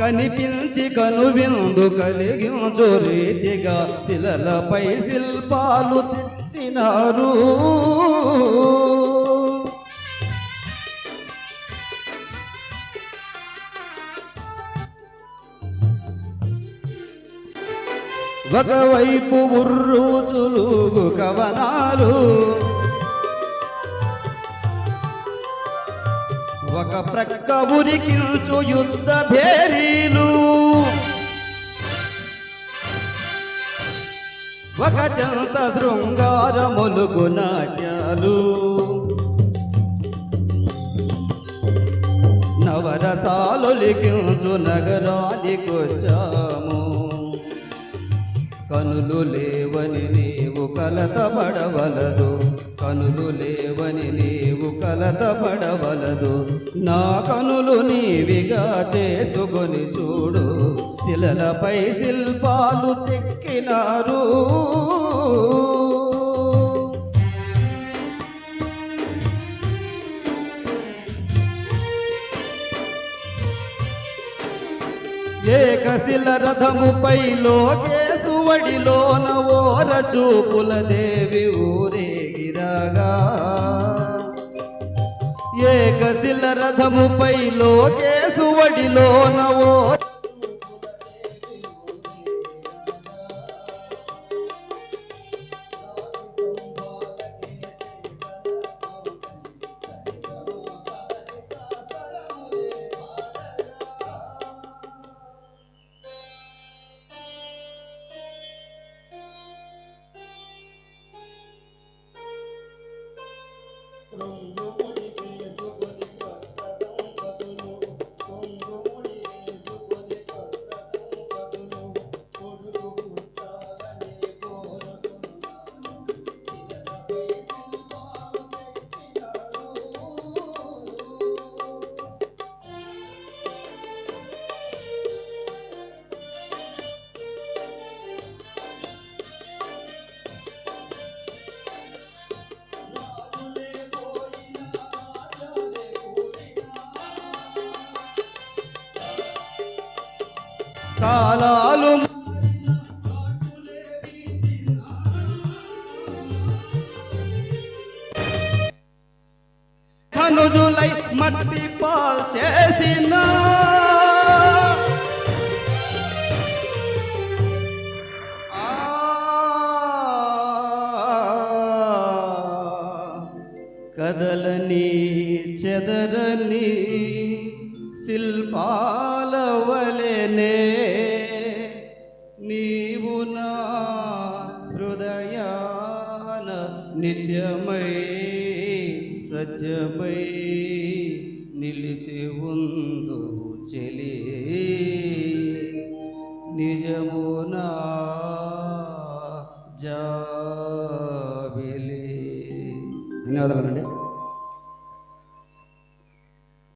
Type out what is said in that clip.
కనిపించి కనువిందు కలిగించు రీతిగా శిలలపై శిల్పాలు తెచ్చినారు. ఒకవైపు ఉర్రూచులు కవనాలు ఒక ప్రక్క ఉరికిల్చు యుద్ధ భేరీలు. ఒక చెంత శృంగార మొలుగు నాట్యాలు. నవరసాలు లిఖించు నగరానికొచ్చాము కనులు లేవని నీవు కలతపడవలదు. కనులు లేవని నీవు కలతపడవలదు. నా కనులు నీవిగా చేసుకొని చూడు. శిలలపై శిల్పాలు తెక్కినారు ఏకశిల రథముపై లోకేశువడిలోన ఓర చూపుల దేవి ఊరేగిరాగా. ఏకశిల రథముపై Oh. కాలాలు మనుజులై మట్టి పాల్ చేసిన కదలని చెదరని శిల్పాలవలెనే నీవు నా హృదయాన నిత్యమై సత్యమై నిలిచి ఉందు చెలి నిజమునా జాబిలి. ధన్యవాదాలండి.